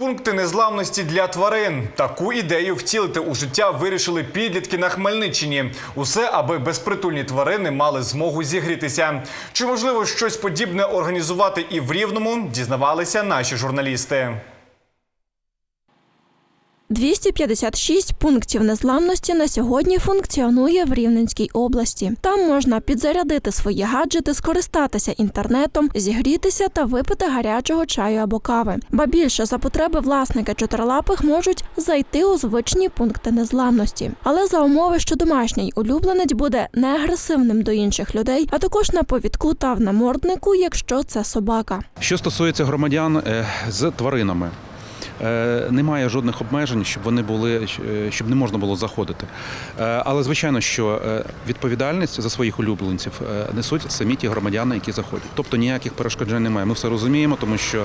Пункти незламності для тварин. Таку ідею втілити у життя вирішили підлітки на Хмельниччині. Усе, аби безпритульні тварини мали змогу зігрітися. Чи можливо щось подібне організувати і в Рівному? Дізнавалися наші журналісти. 256 пунктів незламності на сьогодні функціонує в Рівненській області. Там можна підзарядити свої гаджети, скористатися інтернетом, зігрітися та випити гарячого чаю або кави. Ба більше за потреби власники чотирилапих можуть зайти у звичні пункти незламності. Але за умови, що домашній улюбленець буде не агресивним до інших людей, а також на повідку та в наморднику, якщо це собака. Що стосується громадян е, з тваринами. Е, Немає жодних обмежень, щоб вони були, е, щоб не можна було заходити. Е, Але звичайно, що відповідальність за своїх улюбленців несуть самі ті громадяни, які заходять. Тобто ніяких перешкоджень немає. Ми все розуміємо, тому що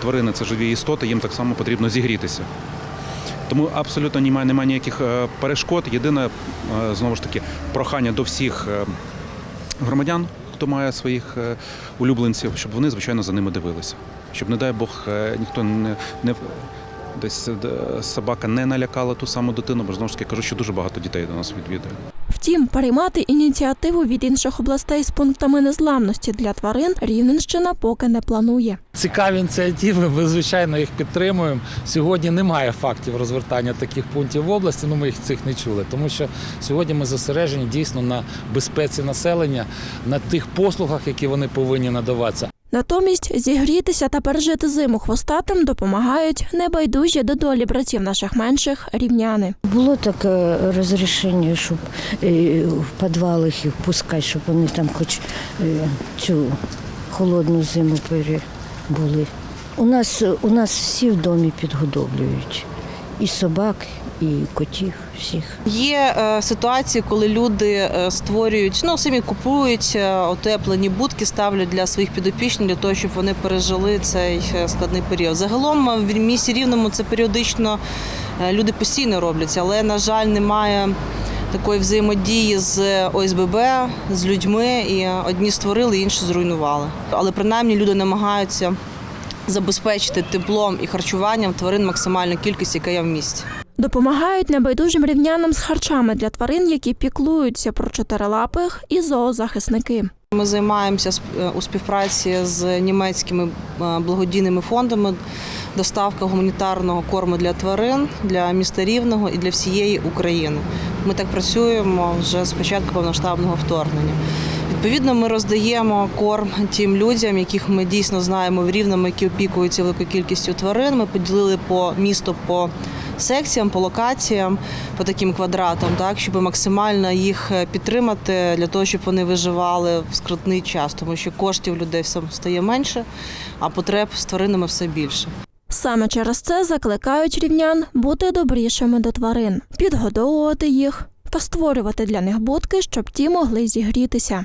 тварини це живі істоти, їм так само потрібно зігрітися. Тому абсолютно немає, немає ніяких перешкод. Єдине, знову ж таки, прохання до всіх громадян, хто має своїх е, улюбленців, щоб вони, звичайно, за ними дивилися. Щоб, не дай Бог, е, ніхто не, не десь е, собака не налякала ту саму дитину, бо знову ж таки кажу, що дуже багато дітей до нас відвідує. Втім, переймати ініціативу від інших областей з пунктами незламності для тварин Рівненщина поки не планує. Цікаві ініціативи, ми звичайно їх підтримуємо. Сьогодні немає фактів розвертання таких пунктів в області. Ну ми їх цих не чули, тому що сьогодні ми зосереджені дійсно на безпеці населення, на тих послугах, які вони повинні надаватися. Натомість зігрітися та пережити зиму хвостатим допомагають небайдужі до долі братів наших менших рівняни. Було таке розрішення, щоб е, в підвалах їх пускати, щоб вони там хоч е, цю холодну зиму перебули. У нас, у нас всі в домі підгодовлюють. І собак, і котів всіх. Є е, ситуації, коли люди е, створюють, ну самі купують е, отеплені будки, ставлять для своїх підопічних для того, щоб вони пережили цей е, складний період. Загалом в місті рівному це періодично люди постійно робляться, але на жаль, немає. Такої взаємодії з ОСББ, з людьми, і одні створили, інші зруйнували. Але принаймні люди намагаються забезпечити теплом і харчуванням тварин максимальну кількість, яка є в місті. Допомагають небайдужим рівнянам з харчами для тварин, які піклуються про чотирилапих і зоозахисники. Ми займаємося сп- у співпраці з німецькими е, благодійними фондами. Доставка гуманітарного корму для тварин для міста Рівного і для всієї України. Ми так працюємо вже з початку повноштабного вторгнення. Відповідно, ми роздаємо корм тим людям, яких ми дійсно знаємо в Рівному, які опікуються великою кількістю тварин. Ми поділили по місту по секціям, по локаціям, по таким квадратам, так щоб максимально їх е, підтримати для того, щоб вони виживали в скрутний час, тому що коштів людей стає менше, а потреб з тваринами все більше. Саме через це закликають рівнян бути добрішими до тварин, підгодовувати їх та створювати для них будки, щоб ті могли зігрітися.